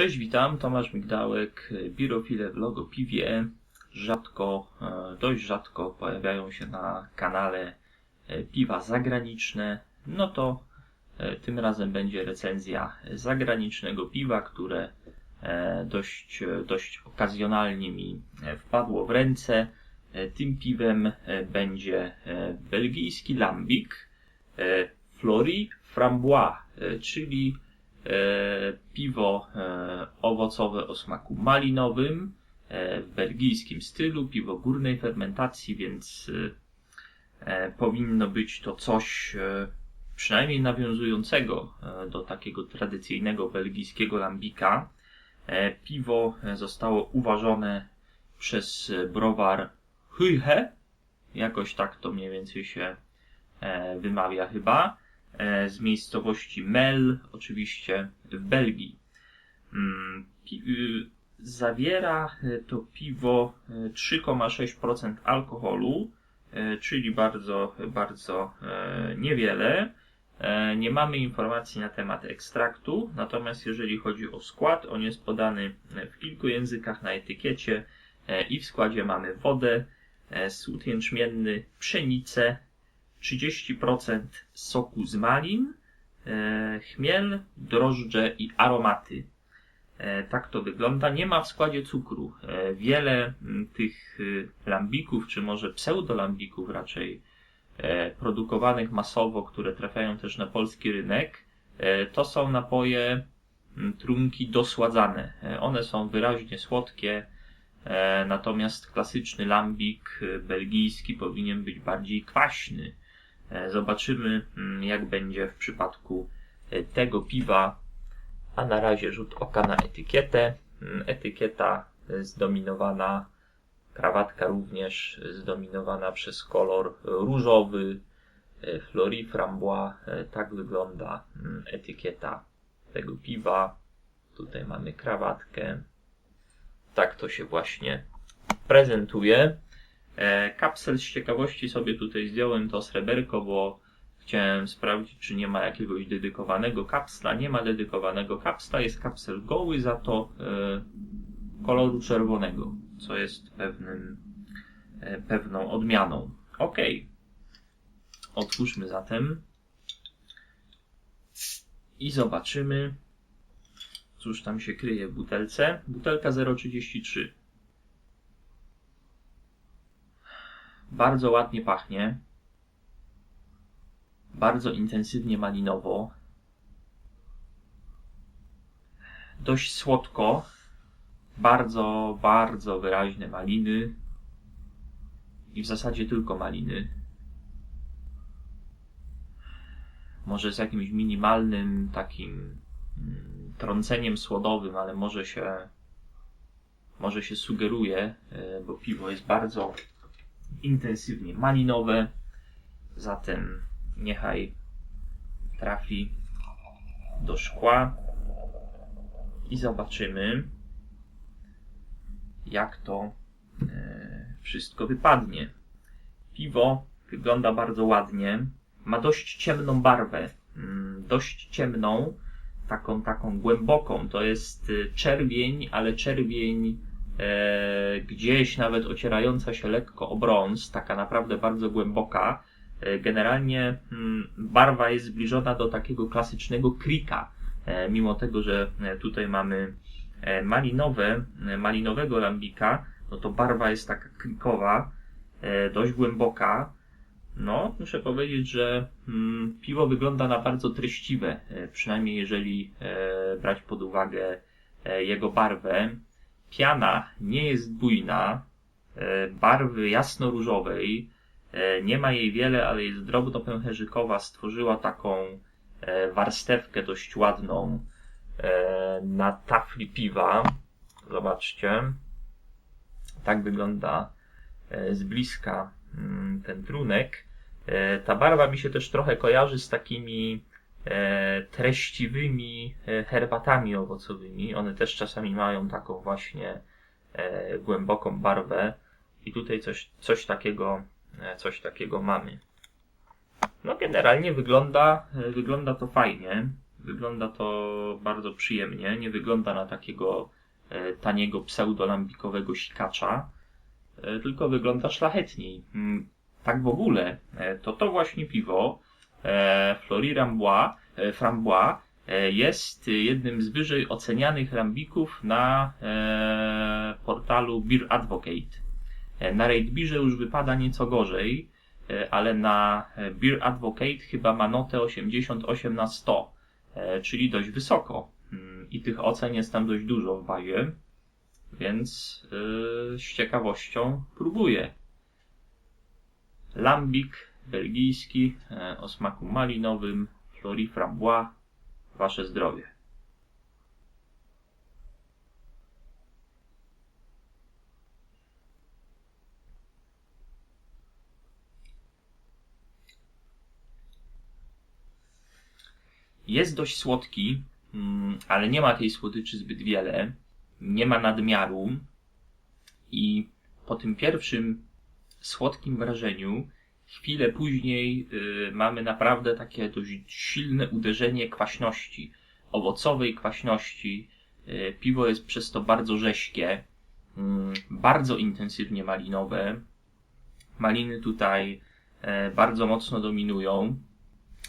Cześć, witam, Tomasz Migdałek, Birofile w Logopiwie. Rzadko, e, dość rzadko pojawiają się na kanale e, piwa zagraniczne. No to e, tym razem będzie recenzja zagranicznego piwa, które dość, dość okazjonalnie mi wpadło w ręce. Tym piwem będzie belgijski lambik Flori Frambois, czyli piwo e, owocowe o smaku malinowym e, w belgijskim stylu, piwo górnej fermentacji, więc e, e, powinno być to coś e, przynajmniej nawiązującego e, do takiego tradycyjnego belgijskiego lambika. E, piwo e, zostało uważone przez e, browar Huyhe, jakoś tak to mniej więcej się e, wymawia chyba e, z miejscowości Mel, oczywiście w Belgii. Mm, y, Zawiera e, to piwo e, 3,6% alkoholu, e, czyli bardzo, bardzo e, niewiele. E, Nie mamy informacji na temat ekstraktu, natomiast jeżeli chodzi o skład, on jest podany e, w kilku językach na etykiecie e, i w składzie mamy wodę, e, sód jęczmienny, pszenicę, 30% soku z malin, e, chmiel, drożdże i aromaty. E, tak to wygląda. Nie ma w składzie cukru. E, wiele m, tych y, lambików, czy może pseudolambików raczej, produkowanych masowo, które trafiają też na polski rynek, to są napoje m, trunki dosładzane. One są wyraźnie słodkie, natomiast klasyczny lambik belgijski powinien być bardziej kwaśny. E, Zobaczymy, mm, jak będzie w przypadku e, tego piwa. A na razie rzut oka na etykietę. Mm, Etykieta e, zdominowana, krawatka również zdominowana przez kolor różowy, Flori Frambois. Tak wygląda mm, etykieta tego piwa. Tutaj mamy krawatkę. Tak to się właśnie prezentuje. E, kapsel z ciekawości sobie tutaj zdjąłem to sreberko, bo chciałem sprawdzić, czy nie ma jakiegoś dedykowanego kapsla. Nie ma dedykowanego kapsla, jest kapsel goły, za to e, koloru czerwonego, co jest pewnym, e, pewną odmianą. Ok. Otwórzmy zatem i zobaczymy, cóż tam się kryje w butelce. Butelka 0,33. Bardzo ładnie pachnie. Bardzo intensywnie malinowo. Dość słodko. Bardzo, bardzo wyraźne maliny. I w zasadzie tylko maliny. Może z jakimś minimalnym takim mm, trąceniem słodowym, ale może się może się sugeruje, e, bo piwo jest bardzo intensywnie malinowe. Zatem niechaj trafi do szkła i zobaczymy, jak to e, wszystko wypadnie. Piwo wygląda bardzo ładnie. Ma dość ciemną barwę. mm, Dość ciemną, taką, taką głęboką. To jest e, czerwień, ale czerwień gdzieś nawet ocierająca się lekko o brąz, taka naprawdę bardzo głęboka. E, Generalnie mm, barwa jest zbliżona do takiego klasycznego krika, e, mimo tego, że e, tutaj mamy e, malinowe, e, malinowego lambika, no to barwa jest taka krikowa, e, dość głęboka. No, muszę powiedzieć, że mm, piwo wygląda na bardzo treściwe, e, przynajmniej jeżeli e, brać pod uwagę e, jego barwę. Piana nie jest bujna, e, barwy jasno-różowej, e, nie ma jej wiele, ale jest drobno-pęcherzykowa, stworzyła taką e, warstewkę dość ładną na tafli piwa. Zobaczcie, tak wygląda z bliska mm, ten trunek. Ta barwa mi się też trochę kojarzy z takimi treściwymi e, herbatami owocowymi. One też czasami mają taką właśnie e, głęboką barwę i tutaj coś, coś takiego, e, coś takiego mamy. No generalnie wygląda, e, wygląda to fajnie. Wygląda to bardzo przyjemnie. Nie wygląda na takiego e, taniego pseudolambikowego sikacza, e, tylko wygląda szlachetniej. Mm, Tak w ogóle, e, to to właśnie piwo e, Flori Rambois, e, Frambois e, jest jednym z wyżej ocenianych lambików na e, portalu Beer Advocate. E, Na RateBeerze już wypada nieco gorzej, e, ale na e, Beer Advocate chyba ma notę 88 na 100, e, czyli dość wysoko. Mm, I tych ocen jest tam dość dużo w bazie, więc e, z ciekawością próbuję. Lambik belgijski e, o smaku malinowym, Flori Frambois. Wasze zdrowie. Jest dość słodki, mm, ale nie ma tej słodyczy zbyt wiele. Nie ma nadmiaru. I po tym pierwszym słodkim wrażeniu, chwilę później y, mamy naprawdę takie dość silne uderzenie kwaśności, owocowej kwaśności. Y, piwo jest przez to bardzo rześkie, mm, bardzo intensywnie malinowe. Maliny tutaj e, bardzo mocno dominują,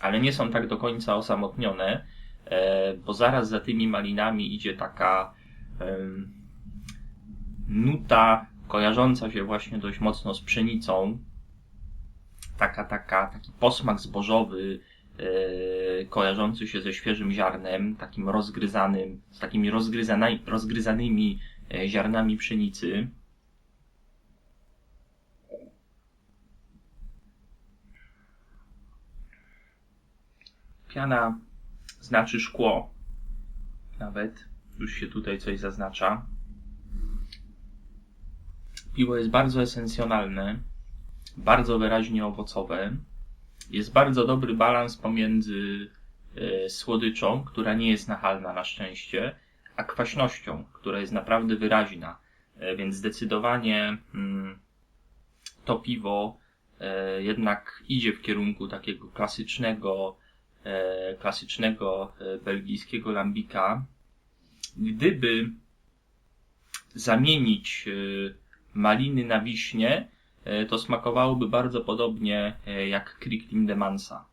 ale nie są tak do końca osamotnione, e, bo zaraz za tymi malinami idzie taka nuta kojarząca się właśnie dość mocno z pszenicą. Taka, taka, taki posmak zbożowy, e, kojarzący się ze świeżym ziarnem, takim rozgryzanym, z takimi rozgryzana, rozgryzanymi e, ziarnami pszenicy. Piana znaczy szkło. Nawet już się tutaj coś zaznacza. Piwo jest bardzo esencjonalne, bardzo wyraźnie owocowe. Jest bardzo dobry balans pomiędzy e, słodyczą, która nie jest nachalna na szczęście, a kwaśnością, która jest naprawdę wyraźna. E, więc zdecydowanie mm, to piwo e, jednak idzie w kierunku takiego klasycznego, klasycznego belgijskiego lambika. Gdyby zamienić maliny na wiśnie, to smakowałoby bardzo podobnie e, jak Kriklim de Mansa.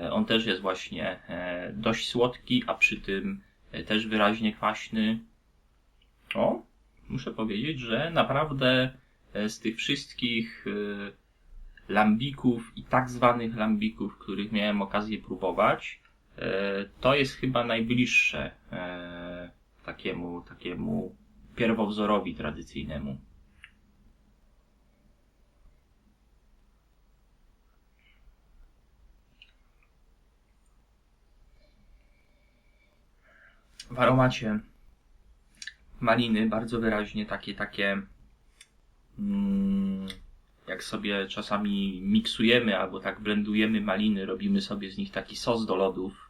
E, On też jest właśnie e, dość słodki, a przy tym e, też wyraźnie kwaśny. O, muszę powiedzieć, że naprawdę e, z tych wszystkich e, lambików i tak zwanych lambików, których miałem okazję próbować, e, to jest chyba najbliższe e, takiemu, takiemu pierwowzorowi tradycyjnemu. W aromacie maliny bardzo wyraźnie takie, takie mm, jak sobie czasami miksujemy albo tak blendujemy maliny, robimy sobie z nich taki sos do lodów.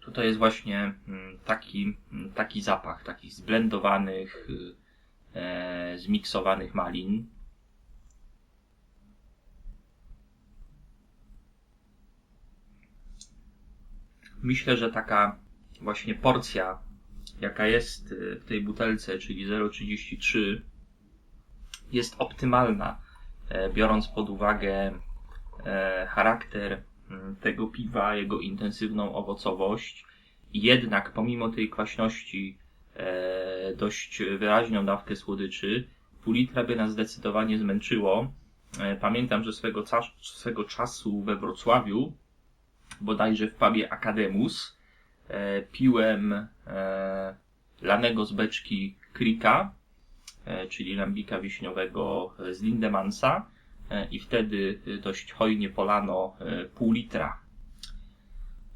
To to jest właśnie mm, taki, mm, taki zapach, takich zblendowanych, y, e, zmiksowanych malin. Myślę, że taka właśnie porcja, jaka jest y, w tej butelce, czyli 0,33, jest optymalna, e, biorąc pod uwagę e, charakter mm, tego piwa, jego intensywną owocowość. Jednak pomimo tej kwaśności, e, dość wyraźną dawkę słodyczy, pół litra by nas zdecydowanie zmęczyło. Pamiętam, że swego, swego czasu we Wrocławiu, bodajże w pubie Akademus, e, piłem e, lanego z beczki Krika, e, czyli lambika wiśniowego z Lindemansa e, i wtedy dość hojnie polano e, pół litra.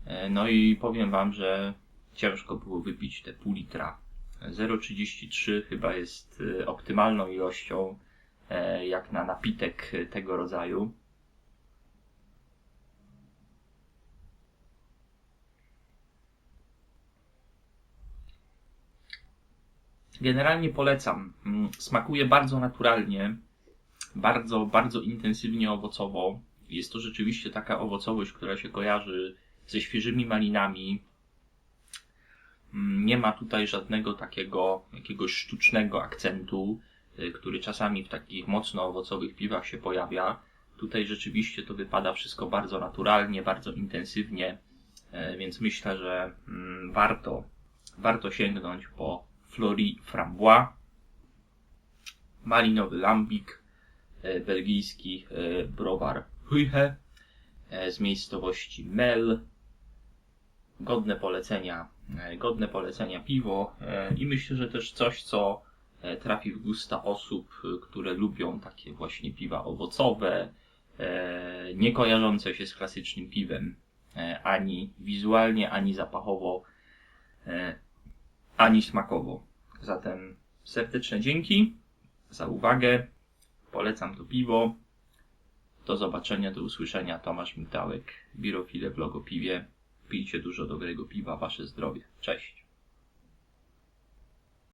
E, No i powiem wam, że ciężko było wypić te pół litra. 0,33 chyba jest optymalną ilością jak na napitek tego rodzaju. Generalnie polecam. Mm, Smakuje bardzo naturalnie, bardzo, bardzo intensywnie owocowo. Jest to rzeczywiście taka owocowość, która się kojarzy ze świeżymi malinami. Mm, Nie ma tutaj żadnego takiego jakiegoś sztucznego akcentu, y, który czasami w takich mocno owocowych piwach się pojawia. Tutaj rzeczywiście to wypada wszystko bardzo naturalnie, bardzo intensywnie, e, więc myślę, że mm, warto, warto sięgnąć po Flori Frambois, malinowy lambik, e, belgijski e, browar Huyhe e, z miejscowości Mel. Godne polecenia, godne polecenia piwo i myślę, że też coś, co trafi w gusta osób, które lubią takie właśnie piwa owocowe, nie kojarzące się z klasycznym piwem, ani wizualnie, ani zapachowo, ani smakowo. Zatem serdeczne dzięki za uwagę. Polecam to piwo. Do zobaczenia, do usłyszenia. Tomasz Mitałek, Birofile w Logopiwie. Pijcie dużo dobrego piwa, wasze zdrowie. Cześć.